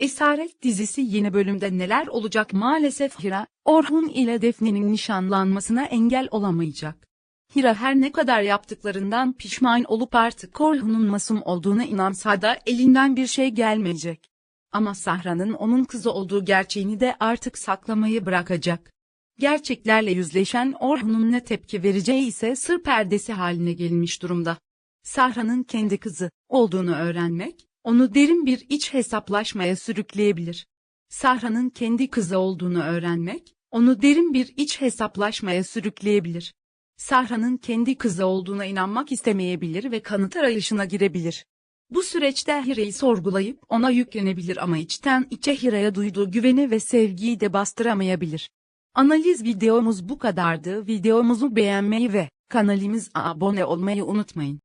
Esaret dizisi yeni bölümde neler olacak maalesef Hira, Orhun ile Defne'nin nişanlanmasına engel olamayacak. Hira her ne kadar yaptıklarından pişman olup artık Orhun'un masum olduğuna inansa da elinden bir şey gelmeyecek. Ama Sahra'nın onun kızı olduğu gerçeğini de artık saklamayı bırakacak. Gerçeklerle yüzleşen Orhun'un ne tepki vereceği ise sır perdesi haline gelmiş durumda. Sahra'nın kendi kızı olduğunu öğrenmek, onu derin bir iç hesaplaşmaya sürükleyebilir. Sahra'nın kendi kızı olduğunu öğrenmek, onu derin bir iç hesaplaşmaya sürükleyebilir. Sahra'nın kendi kızı olduğuna inanmak istemeyebilir ve kanıt arayışına girebilir. Bu süreçte Hira'yı sorgulayıp ona yüklenebilir ama içten içe Hira'ya duyduğu güveni ve sevgiyi de bastıramayabilir. Analiz videomuz bu kadardı. Videomuzu beğenmeyi ve kanalımıza abone olmayı unutmayın.